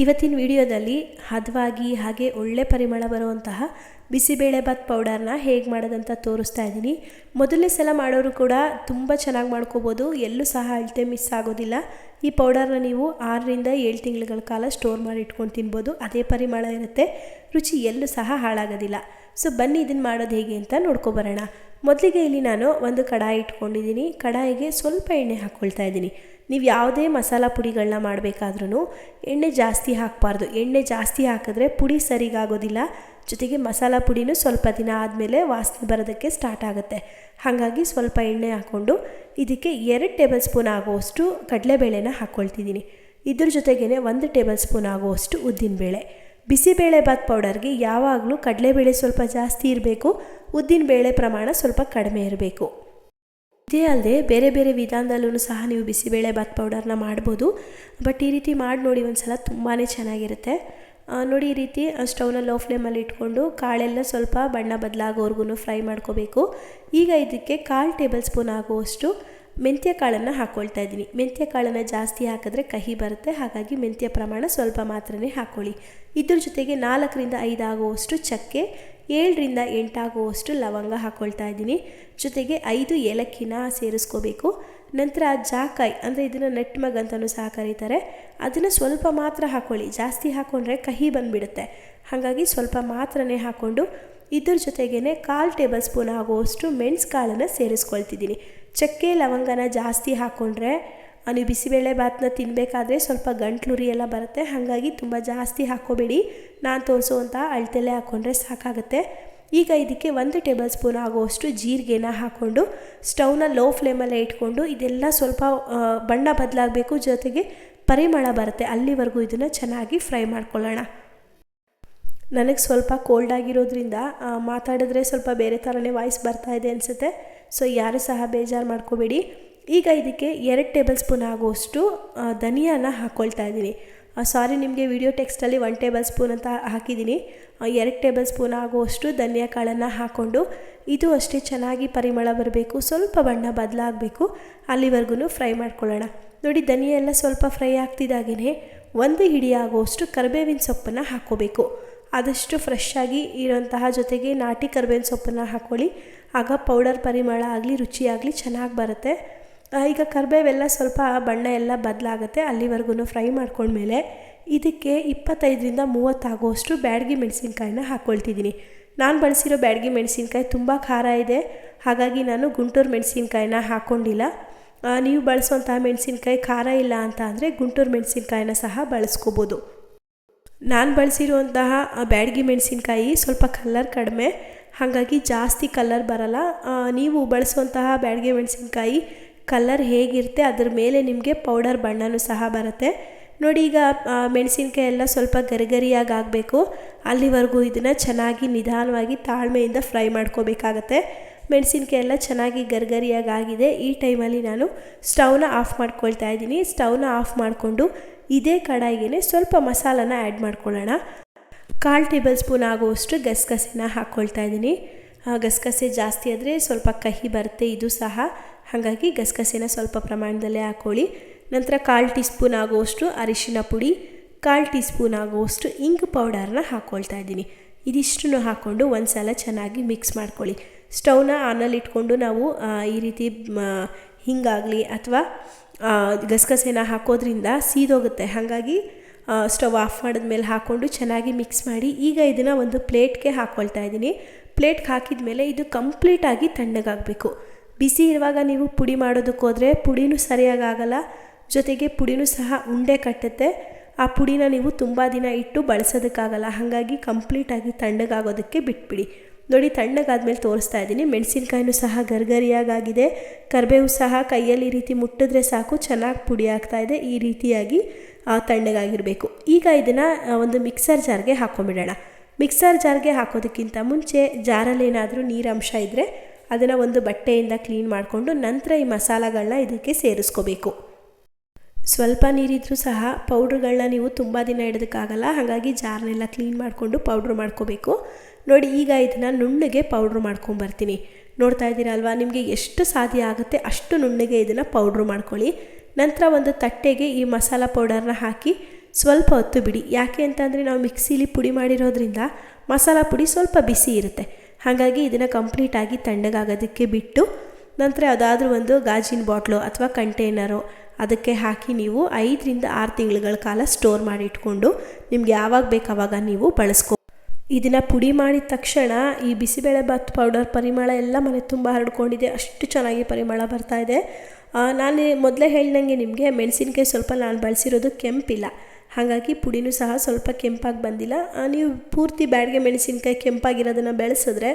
ಇವತ್ತಿನ ವಿಡಿಯೋದಲ್ಲಿ ಹದವಾಗಿ ಹಾಗೆ ಒಳ್ಳೆ ಪರಿಮಳ ಬರುವಂತಹ ಬಿಸಿಬೇಳೆಭಾತ್ ಪೌಡರ್ನ ಹೇಗೆ ಮಾಡೋದಂತ ತೋರಿಸ್ತಾ ಇದ್ದೀನಿ. ಮೊದಲನೇ ಸಲ ಮಾಡೋರು ಕೂಡ ತುಂಬ ಚೆನ್ನಾಗಿ ಮಾಡ್ಕೋಬೋದು. ಎಲ್ಲೂ ಸಹ ಅಳತೆ ಮಿಸ್ ಆಗೋದಿಲ್ಲ. ಈ ಪೌಡರ್ನ ನೀವು ಆರರಿಂದ ಏಳು ತಿಂಗಳ ಕಾಲ ಸ್ಟೋರ್ ಮಾಡಿ ಇಟ್ಕೊಂಡು ತಿನ್ಬೋದು. ಅದೇ ಪರಿಮಳ ಇರುತ್ತೆ. ರುಚಿ ಎಲ್ಲೂ ಸಹ ಹಾಳಾಗೋದಿಲ್ಲ. ಸೊ ಬನ್ನಿ ಇದನ್ನು ಮಾಡೋದು ಹೇಗೆ ಅಂತ ನೋಡ್ಕೊಬರೋಣ ಮೊದಲಿಗೆ ಇಲ್ಲಿ ನಾನು ಒಂದು ಕಡಾಯಿ ಇಟ್ಕೊಂಡಿದ್ದೀನಿ. ಕಡಾಯಿಗೆ ಸ್ವಲ್ಪ ಎಣ್ಣೆ ಹಾಕ್ಕೊಳ್ತಾ ಇದ್ದೀನಿ. ನೀವು ಯಾವುದೇ ಮಸಾಲ ಪುಡಿಗಳನ್ನ ಮಾಡಬೇಕಾದ್ರೂ ಎಣ್ಣೆ ಜಾಸ್ತಿ ಹಾಕಬಾರ್ದು. ಎಣ್ಣೆ ಜಾಸ್ತಿ ಹಾಕಿದ್ರೆ ಪುಡಿ ಸರಿಗಾಗೋದಿಲ್ಲ. ಜೊತೆಗೆ ಮಸಾಲ ಪುಡಿನೂ ಸ್ವಲ್ಪ ದಿನ ಆದಮೇಲೆ ವಾಸನೆ ಬರೋದಕ್ಕೆ ಸ್ಟಾರ್ಟ್ ಆಗುತ್ತೆ. ಹಾಗಾಗಿ ಸ್ವಲ್ಪ ಎಣ್ಣೆ ಹಾಕ್ಕೊಂಡು ಇದಕ್ಕೆ ಎರಡು ಟೇಬಲ್ ಸ್ಪೂನ್ ಆಗುವಷ್ಟು ಕಡಲೆಬೇಳೆನ ಹಾಕ್ಕೊಳ್ತಿದ್ದೀನಿ ಇದ್ರ ಜೊತೆಗೇ ಒಂದು ಟೇಬಲ್ ಸ್ಪೂನ್ ಆಗುವಷ್ಟು ಉದ್ದಿನಬೇಳೆ. ಬಿಸಿಬೇಳೆಭಾತ್ ಪೌಡರ್ಗೆ ಯಾವಾಗಲೂ ಕಡಲೆಬೇಳೆ ಸ್ವಲ್ಪ ಜಾಸ್ತಿ ಇರಬೇಕು ಉದ್ದಿನಬೇಳೆ ಪ್ರಮಾಣ ಸ್ವಲ್ಪ ಕಡಿಮೆ ಇರಬೇಕು. ಇದೇ ಅಲ್ಲದೆ ಬೇರೆ ಬೇರೆ ವಿಧಾನದಲ್ಲೂ ಸಹ ನೀವು ಬಿಸಿಬೇಳೆ ಭಾತ್ ಪೌಡರ್ನ ಮಾಡ್ಬೋದು. ಬಟ್ ಈ ರೀತಿ ಮಾಡಿ ನೋಡಿ ಒಂದು ಸಲ ತುಂಬಾ ಚೆನ್ನಾಗಿರುತ್ತೆ ನೋಡಿ ಈ ರೀತಿ ಸ್ಟವ್ನ ಲೋ ಫ್ಲೇಮಲ್ಲಿ ಇಟ್ಕೊಂಡು ಕಾಳೆಲ್ಲ ಸ್ವಲ್ಪ ಬಣ್ಣ ಬದಲಾಗೋವರೆಗೂ ಫ್ರೈ ಮಾಡ್ಕೋಬೇಕು. ಈಗ ಇದಕ್ಕೆ ಕಾಲು ಟೇಬಲ್ ಸ್ಪೂನ್ ಆಗುವಷ್ಟು ಮೆಂತ್ಯ ಕಾಳನ್ನು ಹಾಕ್ಕೊಳ್ತಾ ಇದ್ದೀನಿ. ಮೆಂತ್ಯ ಕಾಳನ್ನು ಜಾಸ್ತಿ ಹಾಕಿದ್ರೆ ಕಹಿ ಬರುತ್ತೆ. ಹಾಗಾಗಿ ಮೆಂತ್ಯ ಪ್ರಮಾಣ ಸ್ವಲ್ಪ ಮಾತ್ರನೇ ಹಾಕ್ಕೊಳ್ಳಿ ಇದ್ರ ಜೊತೆಗೆ ನಾಲ್ಕರಿಂದ ಐದು ಆಗುವಷ್ಟು ಚಕ್ಕೆ, ಏಳರಿಂದ ಎಂಟಾಗುವಷ್ಟು ಲವಂಗ ಹಾಕ್ಕೊಳ್ತಾ ಇದ್ದೀನಿ. ಜೊತೆಗೆ ಐದು ಏಲಕ್ಕಿನ ಸೇರಿಸ್ಕೋಬೇಕು. ನಂತರ ಜಾಕಾಯಿ ಅಂದರೆ ಇದನ್ನು ನೆಟ್ ಮಗ್ ಅಂತಲೂ ಸಹ ಕರೀತಾರೆ. ಅದನ್ನು ಸ್ವಲ್ಪ ಮಾತ್ರ ಹಾಕ್ಕೊಳ್ಳಿ ಜಾಸ್ತಿ ಹಾಕ್ಕೊಂಡ್ರೆ ಕಹಿ ಬಂದುಬಿಡುತ್ತೆ. ಹಾಗಾಗಿ ಸ್ವಲ್ಪ ಮಾತ್ರನೇ ಹಾಕ್ಕೊಂಡು ಇದ್ರ ಜೊತೆಗೇ ಕಾಲು ಟೇಬಲ್ ಸ್ಪೂನ್ ಆಗುವಷ್ಟು ಮೆಣಸು ಕಾಳನ್ನು ಸೇರಿಸ್ಕೊಳ್ತಿದ್ದೀನಿ. ಚಕ್ಕೆ, ಲವಂಗನ ಜಾಸ್ತಿ ಹಾಕ್ಕೊಂಡ್ರೆ ನೀವು ಬಿಸಿಬೇಳೆ ಭಾತ್ನ ತಿನ್ನಬೇಕಾದ್ರೆ ಸ್ವಲ್ಪ ಗಂಟ್ಲುರಿ ಎಲ್ಲ ಬರುತ್ತೆ. ಹಾಗಾಗಿ ತುಂಬ ಜಾಸ್ತಿ ಹಾಕ್ಕೋಬೇಡಿ ನಾನು ತೋರಿಸುವಂಥ ಅಳತೆಲೆ ಹಾಕ್ಕೊಂಡ್ರೆ ಸಾಕಾಗುತ್ತೆ. ಈಗ ಇದಕ್ಕೆ ಒಂದು ಟೇಬಲ್ ಸ್ಪೂನ್ ಆಗುವಷ್ಟು ಜೀರಿಗೆನ ಹಾಕ್ಕೊಂಡು ಸ್ಟವ್ನ ಲೋ ಫ್ಲೇಮಲ್ಲೇ ಇಟ್ಕೊಂಡು ಇದೆಲ್ಲ ಸ್ವಲ್ಪ ಬಣ್ಣ ಬದಲಾಗಬೇಕು. ಜೊತೆಗೆ ಪರಿಮಳ ಬರುತ್ತೆ. ಅಲ್ಲಿವರೆಗೂ ಇದನ್ನು ಚೆನ್ನಾಗಿ ಫ್ರೈ ಮಾಡ್ಕೊಳ್ಳೋಣ. ನನಗೆ ಸ್ವಲ್ಪ ಕೋಲ್ಡ್ ಆಗಿರೋದ್ರಿಂದ ಮಾತಾಡಿದ್ರೆ ಸ್ವಲ್ಪ ಬೇರೆ ಥರನೇ ವಾಯ್ಸ್ ಬರ್ತಾ ಇದೆ ಅನಿಸುತ್ತೆ. ಸೊ ಯಾರು ಸಹ ಬೇಜಾರು ಮಾಡ್ಕೋಬೇಡಿ. ಈಗ ಇದಕ್ಕೆ ಎರಡು ಟೇಬಲ್ ಸ್ಪೂನ್ ಆಗುವಷ್ಟು ಧನಿಯಾನ ಹಾಕ್ಕೊಳ್ತಾ ಇದ್ದೀನಿ. ಸಾರಿ ನಿಮಗೆ ವಿಡಿಯೋ ಟೆಕ್ಸ್ಟಲ್ಲಿ ಒನ್ ಟೇಬಲ್ ಸ್ಪೂನ್ ಅಂತ ಹಾಕಿದ್ದೀನಿ. ಎರಡು ಟೇಬಲ್ ಸ್ಪೂನ್ ಆಗುವಷ್ಟು ಧನಿಯಾ ಕಾಳನ್ನು ಹಾಕ್ಕೊಂಡು ಇದು ಅಷ್ಟೇ ಚೆನ್ನಾಗಿ ಪರಿಮಳ ಬರಬೇಕು, ಸ್ವಲ್ಪ ಬಣ್ಣ ಬದಲಾಗಬೇಕು ಅಲ್ಲಿವರೆಗೂ ಫ್ರೈ ಮಾಡ್ಕೊಳ್ಳೋಣ. ನೋಡಿ, ಧನಿಯಾ ಎಲ್ಲ ಸ್ವಲ್ಪ ಫ್ರೈ ಆಗ್ತಿದ್ದಾಗೇ ಒಂದು ಹಿಡಿ ಆಗುವಷ್ಟು ಕರಿಬೇವಿನ ಸೊಪ್ಪನ್ನು ಹಾಕ್ಕೋಬೇಕು. ಆದಷ್ಟು ಫ್ರೆಶ್ ಆಗಿ ಇರೋಂತಹ ಜೊತೆಗೆ ನಾಟಿ ಕರ್ಬೇವಿನ ಸೊಪ್ಪನ್ನು ಹಾಕ್ಕೊಳ್ಳಿ. ಆಗ ಪೌಡರ್ ಪರಿಮಳ ಆಗಲಿ ರುಚಿಯಾಗಲಿ ಚೆನ್ನಾಗಿ ಬರುತ್ತೆ. ಈಗ ಕರಿಬೇವೆಲ್ಲ ಸ್ವಲ್ಪ ಬಣ್ಣ ಎಲ್ಲ ಬದಲಾಗುತ್ತೆ ಅಲ್ಲಿವರೆಗೂ ಫ್ರೈ ಮಾಡ್ಕೊಂಡ್ಮೇಲೆ ಇದಕ್ಕೆ ಇಪ್ಪತ್ತೈದರಿಂದ ಮೂವತ್ತಾಗುವಷ್ಟು ಬ್ಯಾಡಗಿ ಮೆಣಸಿನ್ಕಾಯಿನ ಹಾಕ್ಕೊಳ್ತಿದ್ದೀನಿ ನಾನು ಬಳಸಿರೋ ಬ್ಯಾಡಗಿ ಮೆಣಸಿನ್ಕಾಯಿ ತುಂಬ ಖಾರ ಇದೆ, ಹಾಗಾಗಿ ನಾನು ಗುಂಟೂರು ಮೆಣಸಿನ್ಕಾಯಿನ ಹಾಕ್ಕೊಂಡಿಲ್ಲ ನೀವು ಬಳಸುವಂತಹ ಮೆಣಸಿನ್ಕಾಯಿ ಖಾರ ಇಲ್ಲ ಅಂತ ಅಂದರೆ ಗುಂಟೂರು ಮೆಣಸಿನ್ಕಾಯಿನ ಸಹ ಬಳಸ್ಕೋಬೋದು. ನಾನು ಬಳಸಿರುವಂತಹ ಬ್ಯಾಡಗಿ ಮೆಣಸಿನ್ಕಾಯಿ ಸ್ವಲ್ಪ ಕಲ್ಲರ್ ಕಡಿಮೆ ಹಾಗಾಗಿ ಜಾಸ್ತಿ ಕಲ್ಲರ್ ಬರಲ್ಲ. ನೀವು ಬಳಸುವಂತಹ ಬ್ಯಾಡಿಗೆ ಮೆಣಸಿನ್ಕಾಯಿ ಕಲ್ಲರ್ ಹೇಗಿರುತ್ತೆ ಅದ್ರ ಮೇಲೆ ನಿಮಗೆ ಪೌಡರ್ ಬಣ್ಣನೂ ಸಹ ಬರುತ್ತೆ. ನೋಡಿ ಈಗ ಮೆಣಸಿನ್ಕಾಯಿ ಎಲ್ಲ ಸ್ವಲ್ಪ ಗರಿಗರಿಯಾಗಿ ಆಗಬೇಕು ಅಲ್ಲಿವರೆಗೂ ಇದನ್ನು ಚೆನ್ನಾಗಿ ನಿಧಾನವಾಗಿ ತಾಳ್ಮೆಯಿಂದ ಫ್ರೈ ಮಾಡ್ಕೋಬೇಕಾಗತ್ತೆ. ಮೆಣಸಿನ್ಕಾಯಿ ಎಲ್ಲ ಚೆನ್ನಾಗಿ ಗರ್ಗರಿಯಾಗಿ ಆಗಿದೆ ಈ ಟೈಮಲ್ಲಿ ನಾನು ಸ್ಟವ್ನ ಆಫ್ ಮಾಡ್ಕೊಳ್ತಾ ಇದ್ದೀನಿ. ಸ್ಟವ್ನ ಆಫ್ ಮಾಡಿಕೊಂಡು ಇದೇ ಕಡಾಯಿಗೆ ಸ್ವಲ್ಪ ಮಸಾಲನ ಆ್ಯಡ್ ಮಾಡ್ಕೊಳ್ಳೋಣ. ಕಾಲು ಟೇಬಲ್ ಸ್ಪೂನ್ ಆಗುವಷ್ಟು ಗಸಗಸೆನ ಹಾಕ್ಕೊಳ್ತಾ ಇದ್ದೀನಿ. ಗಸಗಸೆ ಜಾಸ್ತಿ ಆದರೆ ಸ್ವಲ್ಪ ಕಹಿ ಬರುತ್ತೆ, ಇದು ಸಹ. ಹಾಗಾಗಿ ಗಸಗಸೆನ ಸ್ವಲ್ಪ ಪ್ರಮಾಣದಲ್ಲೇ ಹಾಕ್ಕೊಳ್ಳಿ ನಂತರ ಕಾಲು ಟೀ ಸ್ಪೂನ್ ಆಗುವಷ್ಟು ಅರಿಶಿನ ಪುಡಿ, ಕಾಲು ಟೀ ಸ್ಪೂನ್ ಆಗುವಷ್ಟು ಇಂಗು ಪೌಡರ್ನ ಹಾಕ್ಕೊಳ್ತಾ ಇದ್ದೀನಿ. ಇದಿಷ್ಟನ್ನು ಹಾಕ್ಕೊಂಡು ಒಂದು ಸಲ ಚೆನ್ನಾಗಿ ಮಿಕ್ಸ್ ಮಾಡ್ಕೊಳ್ಳಿ. ಸ್ಟೌನ ಆನಲ್ಲಿ ಇಟ್ಕೊಂಡು ನಾವು ಈ ರೀತಿ ಹಿಂಗಾಗಲಿ ಅಥವಾ ಗಸಗಸೆನ ಹಾಕೋದ್ರಿಂದ ಸೀದೋಗುತ್ತೆ. ಹಾಗಾಗಿ ಸ್ಟವ್ ಆಫ್ ಮಾಡಿದ್ಮೇಲೆ ಹಾಕ್ಕೊಂಡು ಚೆನ್ನಾಗಿ ಮಿಕ್ಸ್ ಮಾಡಿ ಈಗ ಇದನ್ನು ಒಂದು ಪ್ಲೇಟ್ಗೆ ಹಾಕ್ಕೊಳ್ತಾ ಇದ್ದೀನಿ. ಪ್ಲೇಟ್ಗೆ ಹಾಕಿದ ಮೇಲೆ ಇದು ಕಂಪ್ಲೀಟಾಗಿ ತಣ್ಣಗಾಗಬೇಕು. ಬಿಸಿ ಇರುವಾಗ ನೀವು ಪುಡಿ ಮಾಡೋದಕ್ಕೆ ಹೋದರೆ ಪುಡಿನೂ ಸರಿಯಾಗಿ ಆಗಲ್ಲ. ಜೊತೆಗೆ ಪುಡಿನೂ ಸಹ ಉಂಡೆ ಕಟ್ಟುತ್ತೆ. ಆ ಪುಡಿನ ನೀವು ತುಂಬ ದಿನ ಇಟ್ಟು ಬಳಸೋದಕ್ಕಾಗಲ್ಲ. ಹಾಗಾಗಿ ಕಂಪ್ಲೀಟಾಗಿ ತಣ್ಣಗಾಗೋದಕ್ಕೆ ಬಿಟ್ಬಿಡಿ. ನೋಡಿ, ತಣ್ಣಗಾದ್ಮೇಲೆ ತೋರಿಸ್ತಾ ಇದ್ದೀನಿ. ಮೆಣಸಿನ್ಕಾಯಿನೂ ಸಹ ಗರ್ಗರಿಯಾಗಿದೆ ಕರಿಬೇವು ಸಹ ಕೈಯಲ್ಲಿ ಈ ರೀತಿ ಮುಟ್ಟಿದ್ರೆ ಸಾಕು, ಚೆನ್ನಾಗಿ ಪುಡಿ ಆಗ್ತಾ ಇದೆ. ಈ ರೀತಿಯಾಗಿ ತಣ್ಣಗಾಗಿರಬೇಕು. ಈಗ ಇದನ್ನು ಒಂದು ಮಿಕ್ಸರ್ ಜಾರ್ಗೆ ಹಾಕ್ಕೊಂಬಿಡೋಣ ಮಿಕ್ಸರ್ ಜಾರ್ಗೆ ಹಾಕೋದಕ್ಕಿಂತ ಮುಂಚೆ ಜಾರಲ್ಲೇನಾದರೂ ನೀರಂಶ ಇದ್ದರೆ ಅದನ್ನು ಒಂದು ಬಟ್ಟೆಯಿಂದ ಕ್ಲೀನ್ ಮಾಡಿಕೊಂಡು ನಂತರ ಈ ಮಸಾಲಗಳನ್ನ ಇದಕ್ಕೆ ಸೇರಿಸ್ಕೋಬೇಕು. ಸ್ವಲ್ಪ ನೀರಿದ್ರೂ ಸಹ ಪೌಡ್ರ್ಗಳನ್ನ ನೀವು ತುಂಬ ದಿನ ಇಡೋದಕ್ಕಾಗಲ್ಲ. ಹಾಗಾಗಿ ಜಾರ್ನೆಲ್ಲ ಕ್ಲೀನ್ ಮಾಡಿಕೊಂಡು ಪೌಡ್ರ್ ಮಾಡ್ಕೋಬೇಕು. ನೋಡಿ, ಈಗ ಇದನ್ನು ನುಣ್ಣಗೆ ಪೌಡ್ರ್ ಮಾಡ್ಕೊಂಬರ್ತೀನಿ ನೋಡ್ತಾ ಇದ್ದೀರಲ್ವಾ? ನಿಮಗೆ ಎಷ್ಟು ಸಾಧ್ಯ ಆಗುತ್ತೆ ಅಷ್ಟು ನುಣ್ಣಗೆ ಇದನ್ನು ಪೌಡ್ರ್ ಮಾಡ್ಕೊಳ್ಳಿ. ನಂತರ ಒಂದು ತಟ್ಟೆಗೆ ಈ ಮಸಾಲ ಪೌಡರ್ನ ಹಾಕಿ ಸ್ವಲ್ಪ ಹೊತ್ತು ಬಿಡಿ. ಯಾಕೆ ಅಂತಂದರೆ ನಾವು ಮಿಕ್ಸಿಲಿ ಪುಡಿ ಮಾಡಿರೋದ್ರಿಂದ ಮಸಾಲ ಪುಡಿ ಸ್ವಲ್ಪ ಬಿಸಿ ಇರುತ್ತೆ. ಹಾಗಾಗಿ ಇದನ್ನು ಕಂಪ್ಲೀಟಾಗಿ ತಣ್ಣಗಾಗೋದಕ್ಕೆ ಬಿಟ್ಟು ನಂತರ ಯಾವುದಾದ್ರೂ ಒಂದು ಗಾಜಿನ ಬಾಟ್ಲು ಅಥವಾ ಕಂಟೈನರು ಅದಕ್ಕೆ ಹಾಕಿ ನೀವು ಐದರಿಂದ ಆರು ತಿಂಗಳುಗಳ ಕಾಲ ಸ್ಟೋರ್ ಮಾಡಿ ಇಟ್ಕೊಂಡು ನಿಮ್ಗೆ ಯಾವಾಗ ಬೇಕಾವಾಗ ನೀವು ಬಳಸ್ಕೊ ಇದನ್ನು ಪುಡಿ ಮಾಡಿದ ತಕ್ಷಣ ಈ ಬಿಸಿಬೇಳೆಭಾತ್ ಪೌಡರ್ ಪರಿಮಳ ಎಲ್ಲ ಮನೆ ತುಂಬ ಹರಡ್ಕೊಂಡಿದೆ. ಅಷ್ಟು ಚೆನ್ನಾಗಿ ಪರಿಮಳ ಬರ್ತಾ ಇದೆ. ನಾನು ಮೊದಲೇ ಹೇಳಿದಂಗೆ ನಿಮಗೆ ಮೆಣಸಿನ್ಕಾಯಿ ಸ್ವಲ್ಪ ನಾನು ಬಳಸಿರೋದು ಕೆಂಪಿಲ್ಲ. ಹಾಗಾಗಿ ಪುಡಿನೂ ಸಹ ಸ್ವಲ್ಪ ಕೆಂಪಾಗಿ ಬಂದಿಲ್ಲ. ನೀವು ಪೂರ್ತಿ ಬ್ಯಾಡ್ಗೆ ಮೆಣಸಿನ್ಕಾಯಿ ಕೆಂಪಾಗಿರೋದನ್ನು ಬೆಳೆಸಿದ್ರೆ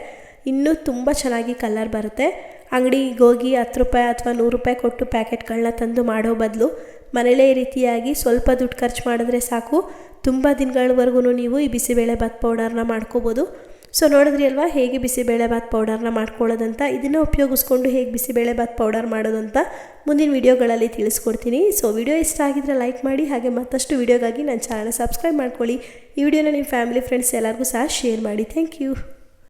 ಇನ್ನೂ ತುಂಬ ಚೆನ್ನಾಗಿ ಕಲರ್ ಬರುತ್ತೆ. ಅಂಗಡಿಗೆ ಹೋಗಿ ಹತ್ತು ರೂಪಾಯಿ ಅಥವಾ ನೂರು ರೂಪಾಯಿ ಕೊಟ್ಟು ಪ್ಯಾಕೆಟ್ಗಳನ್ನ ತಂದು ಮಾಡೋ ಬದಲು ಮನೇಲೇ ಈ ರೀತಿಯಾಗಿ ಸ್ವಲ್ಪ ದುಡ್ಡು ಖರ್ಚು ಮಾಡಿದ್ರೆ ಸಾಕು. ತುಂಬ ದಿನಗಳವರೆಗೂ ನೀವು ಈ ಬಿಸಿಬೇಳೆಭಾತ್ ಪೌಡರ್ನ ಮಾಡ್ಕೋಬೋದು. ಸೊ ನೋಡಿದ್ರಿ ಅಲ್ವಾ? ಹೇಗೆ ಬಿಸಿಬೇಳೆಭಾತ್ ಪೌಡರ್ನ ಮಾಡ್ಕೊಳ್ಳೋದಂತ? ಇದನ್ನು ಉಪಯೋಗಿಸ್ಕೊಂಡು ಹೇಗೆ ಬಿಸಿಬೇಳೆಭಾತ್ ಪೌಡರ್ ಮಾಡೋದು ಅಂತ ಮುಂದಿನ ವೀಡಿಯೋಗಳಲ್ಲಿ ತಿಳಿಸ್ಕೊಡ್ತೀನಿ. ಸೊ ವಿಡಿಯೋ ಇಷ್ಟ ಆಗಿದ್ರೆ ಲೈಕ್ ಮಾಡಿ, ಹಾಗೆ ಮತ್ತಷ್ಟು ವೀಡಿಯೋಗಾಗಿ ನನ್ನ ಚಾನಲ್ ಸಬ್ಸ್ಕ್ರೈಬ್ ಮಾಡ್ಕೊಳ್ಳಿ. ಈ ವಿಡಿಯೋನ ನಿಮ್ಮ ಫ್ಯಾಮಿಲಿ ಫ್ರೆಂಡ್ಸ್ ಎಲ್ಲರಿಗೂ ಸಹ ಶೇರ್ ಮಾಡಿ. Thank you